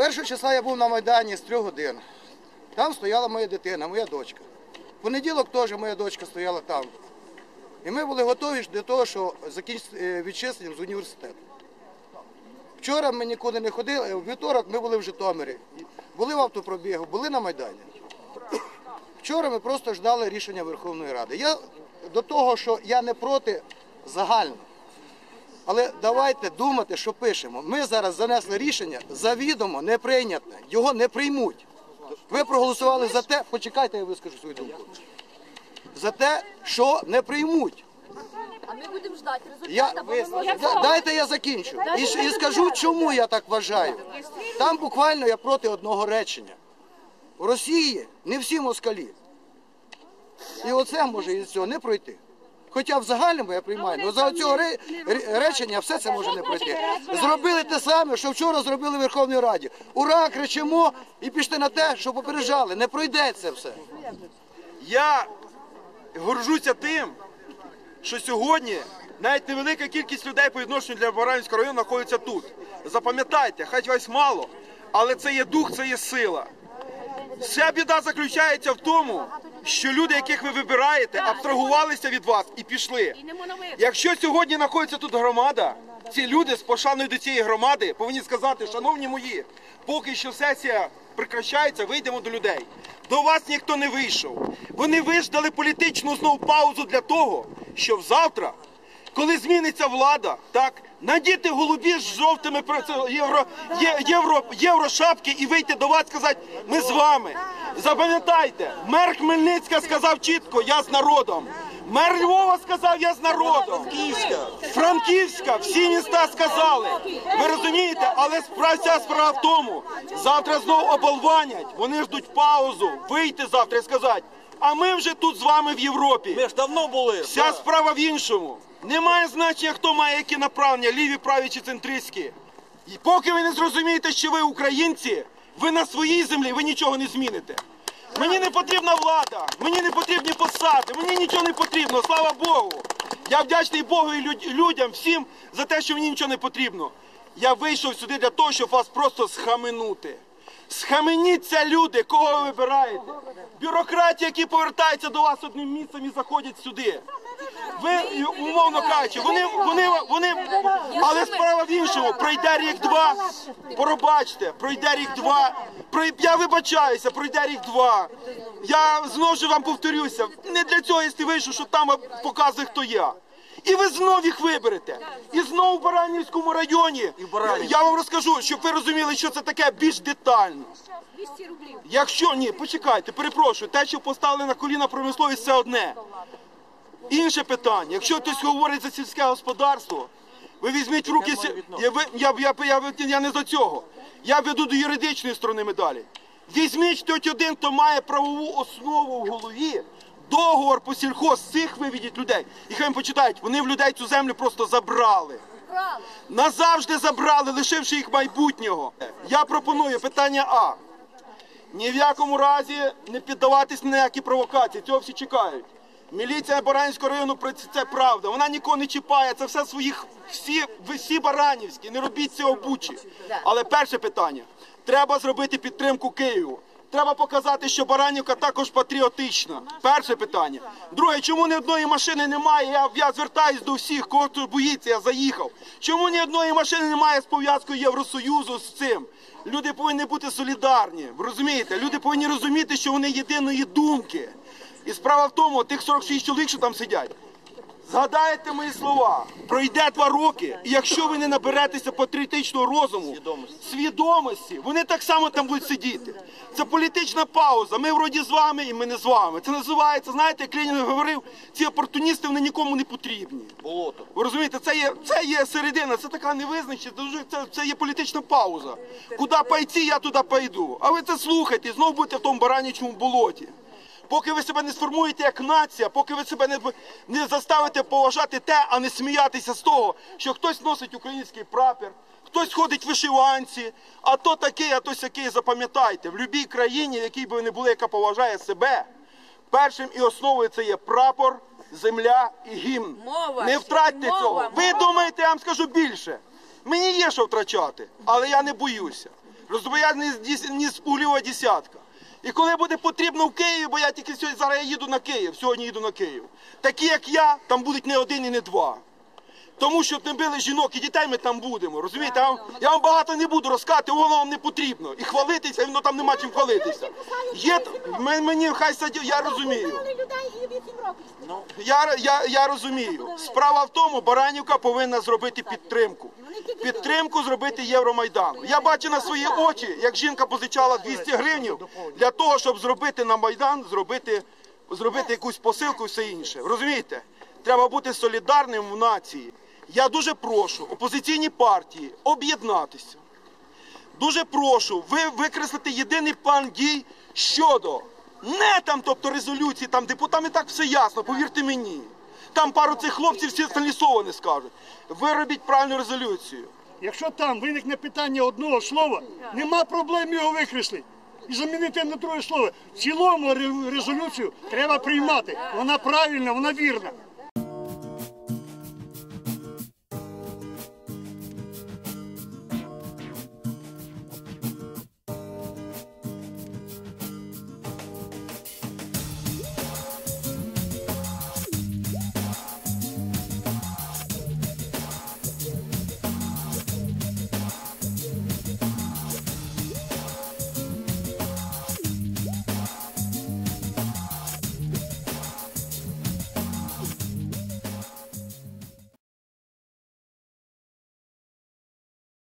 Першого числа я був на Майдані з трьох годин. Там стояла моя дитина, моя дочка. В понеділок теж моя дочка стояла там. І ми були готові до того, що закінчити відчисленням з університету. Вчора ми нікуди не ходили, в вівторок ми були в Житомирі, були в автопробігу, були на Майдані. Вчора ми просто ждали рішення Верховної Ради. Я до того, що я не проти загально. Але давайте думати, що пишемо. Ми зараз занесли рішення завідомо неприйнятне. Його не приймуть. Ви проголосували за те, почекайте, я вискажу свою думку. За те, що не приймуть. А ми будемо ждати Я. Да- дайте я закінчу. І, ж- і скажу, чому я так вважаю. Там буквально я проти одного речення. У Росії не всі москалі. І оце може із цього не пройти. Хоча в загальному я приймаю, але за цього ре- ре- речення все це може не пройти. Зробили те саме, що вчора зробили в Верховній Раді. Ура, кричимо і пішли на те, що попереджали. Не пройде це все. Я горжуся тим, що сьогодні навіть невелика кількість людей по відношенню для Баранівського району знаходиться тут. Запам'ятайте, хай вас мало, але це є дух, це є сила. Вся біда заключається в тому, що люди, яких ви вибираєте, абстрагувалися від вас і пішли. Якщо сьогодні знаходиться тут громада, ці люди з пошаною до цієї громади повинні сказати, шановні мої, поки що сесія прекращається, вийдемо до людей. До вас ніхто не вийшов. Вони виждали політичну знову паузу для того, щоб завтра, коли зміниться влада, так надіти голубі з жовтими євро, є- євро, єврошапки і вийти до вас сказати, ми з вами. Запам'ятайте, мер Хмельницька сказав чітко, я з народом. Мер Львова сказав, я з народом. Франківська, всі міста сказали. Ви розумієте, але справа, вся справа в тому, завтра знову оболванять, вони ждуть паузу, вийти завтра і сказати, а ми вже тут з вами в Європі. Ми ж давно були. Вся справа в іншому. Немає значення, хто має які направлення, ліві, праві чи центристські. І поки ви не зрозумієте, що ви українці, ви на своїй землі, ви нічого не зміните. Мені не потрібна влада, мені не потрібні посади, мені нічого не потрібно, слава Богу. Я вдячний Богу і люд- людям, всім за те, що мені нічого не потрібно. Я вийшов сюди для того, щоб вас просто схаменути. Схаменіться, люди, кого ви вибираєте. Бюрократи, які повертаються до вас одним місцем і заходять сюди. Ви, умовно кажучи, вони, вони, вони, але справа в іншому, пройде рік-два, пробачте, пройде рік-два, я вибачаюся, пройде рік-два. Я знову ж вам повторюся, не для цього, якщо вийшов, що там показує, хто я. І ви знов їх виберете. І знову в Баранівському районі. Я вам розкажу, щоб ви розуміли, що це таке більш детально. 200 рублів. Якщо ні, почекайте, перепрошую, те, що поставили на коліна промисловість, це одне. Інше питання. Якщо хтось говорить за сільське господарство, ви візьміть в руки. сі- Я, ви- я, я, я, я, я не за цього. Я веду до юридичної сторони медалі. Візьміть хтось один, хто має правову основу в голові. Договор по сільхоз цих виведіть людей. І хай їм почитають, вони в людей цю землю просто забрали. Назавжди забрали, лишивши їх майбутнього. Я пропоную питання А. Ні в якому разі не піддаватись на ніякі провокації. Цього всі чекають. Міліція Баранівського району це це правда. Вона нікого не чіпає. Це все своїх всі, ви всі баранівські. Не робіть цього бучі. Але перше питання: треба зробити підтримку Києву. Треба показати, що Баранівка також патріотична. Перше питання. Друге, чому ні одної машини немає? Я, я звертаюсь до всіх, кого тут боїться, я заїхав. Чому ні одної машини немає з пов'язкою Євросоюзу з цим? Люди повинні бути солідарні. Ви розумієте? Люди повинні розуміти, що вони єдиної думки. І справа в тому, тих 46 чоловік, що там сидять, Згадайте мої слова. Пройде два роки, і якщо ви не наберетеся патріотичного розуму, свідомості, вони так само там будуть сидіти. Це політична пауза. Ми вроді з вами, і ми не з вами. Це називається, знаєте, як Ленін говорив, ці опортуністи вони нікому не потрібні. Болото. Ви розумієте, це є, це є середина, це така невизначеність, це, це є політична пауза. Куди пайці, я туди пойду. А ви це слухайте, і знову будете в тому баранячому болоті. Поки ви себе не сформуєте як нація, поки ви себе не, не заставите поважати те, а не сміятися з того, що хтось носить український прапор, хтось ходить в вишиванці, а то такий, а то сякий, запам'ятайте, в будь-якій країні, в якій би ви не були, яка поважає себе, першим і основою це є прапор, земля і гімн. Мова не втратьте мова, цього. Ви думаєте, я вам скажу більше. Мені є що втрачати, але я не боюся. Роздвоя не, з пуглівого десятка. І коли буде потрібно в Києві, бо я тільки сьогодні зараз я їду на Київ, сьогодні їду на Київ. Такі як я, там будуть не один і не два. Тому що не били жінок і дітей ми там будемо. Розумієте? Я вам, я вам багато не буду розказати, воно вам не потрібно. І хвалитися, воно там нема чим хвалитися. Є мені хай садів, я розумію. людей і 8 років. Я, я, я розумію. Справа в тому, Баранівка повинна зробити підтримку. Підтримку зробити Євромайдану. Я бачу на свої очі, як жінка позичала 200 гривнів для того, щоб зробити на Майдан, зробити, зробити якусь посилку і все інше. Розумієте? Треба бути солідарним в нації. Я дуже прошу опозиційні партії об'єднатися. Дуже прошу ви викреслити єдиний план дій щодо не там, тобто резолюції, там депутатам і так все ясно, повірте мені. Там пару цих хлопців всі не скажуть. Ви робіть правильну резолюцію. Якщо там виникне питання одного слова, нема проблем його викреслити. І замінити на друге слово. В цілому резолюцію треба приймати. Вона правильна, вона вірна.